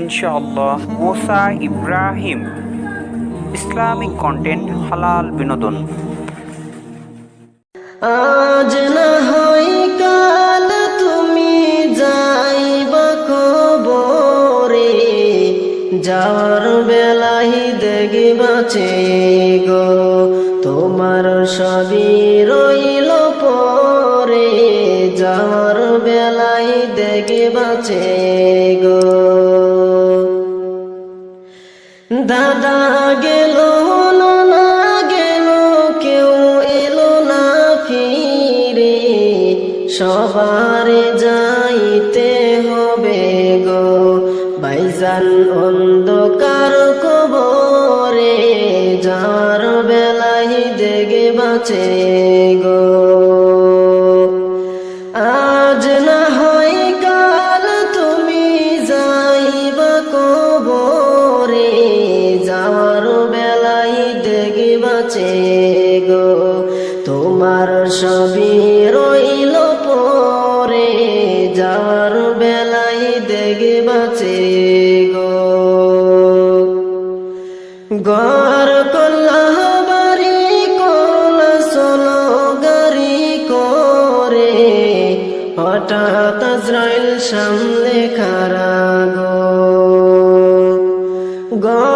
ইনশাআল্লাহ মোসা Ibrahim Islamic content হালাল বিনোদন। আজ না হয় কাল তুমি যাইবা কবরে যাওয়ার বেলাই দেখবাছে গো তোমার সবই রইল পরে যাওয়ার বেলাই দেখবাছে গো দাদা গেল না গেল, কেউ এলো না ফিরে। সবার যাইতে হবে গো, বাইজান অন্ধকার কবরে, যার বেলাই দেগে বাঁচে গো। দেখবাছে গো। তোমার সবই রইল পরে যাওয়ার বেলাই দেখবাছে গো। গর কল্লাহ বাড়ি কোন সোলো করে, হঠাৎ আজরাইল সামনে খারা গো। গর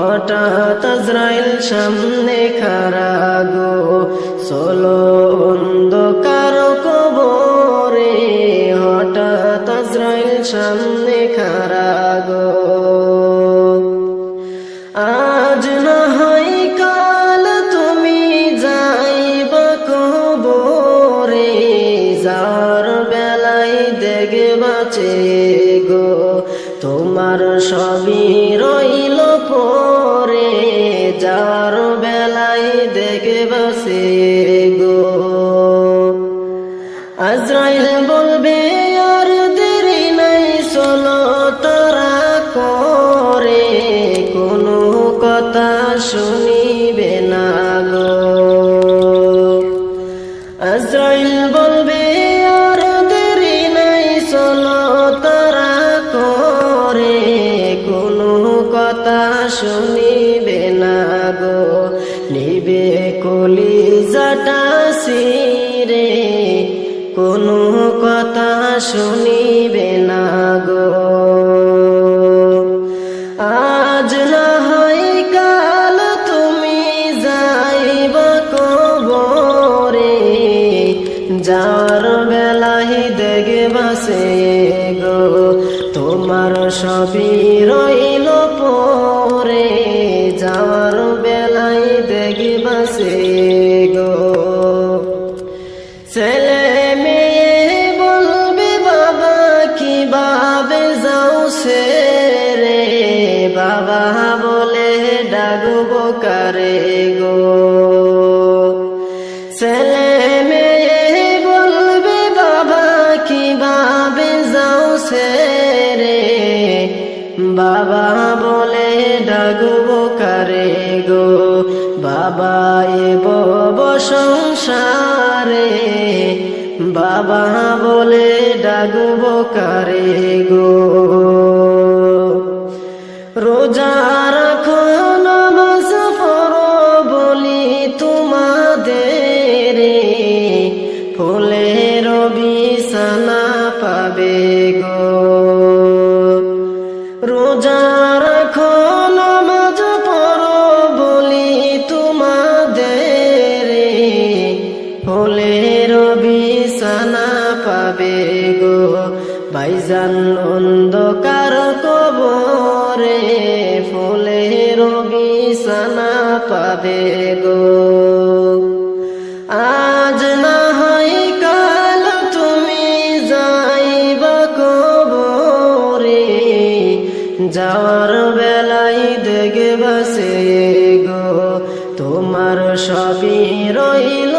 হঠাৎ আজরাইল সামনে খারা গো সোলো অন্ধকার কবরে, হঠাৎ আজরাইল সামনে খারা গো আজ না হয় কাল তুমি যাইবা কবরে, যার বেলাই দেখবাছে গো তোমার সবই রইল দেখবাছে গো আজরাইল বলবে আর দেরি নাই চলো তারা করে। কোনো কথা শুনিবে না। কলি জাটা সিরে কোনো কথা শুনিবে না গো। আজ না হয় কাল তুমি যাইবা কবরে, যার বেলাই দেখবাসে গো। তোমার সবই রইল পরে। দেখবাসে গো। ছেলে মেয়ে বলবে, বাবা, কীভাবে যাও সে বাবা বলে ডাকবো কারে গো। ছেলে মেয়ে বলবে, বাবা, কীভাবে যাও সে বাবা বলে ডাকবো কারে গো। বাবা এ বব সংসারে বাবা বলে ডাকব কারে গো? রোজা ফুলের বিছানা পাবে গো। ভাইজান অন্ধকার কবরে ফুলের বিছানা পাবে গো। আজ না হয় কাল তুমি যাইবা কবরে, যাওয়ার বেলাই দেখবাসে গো। তোমার সবই রইল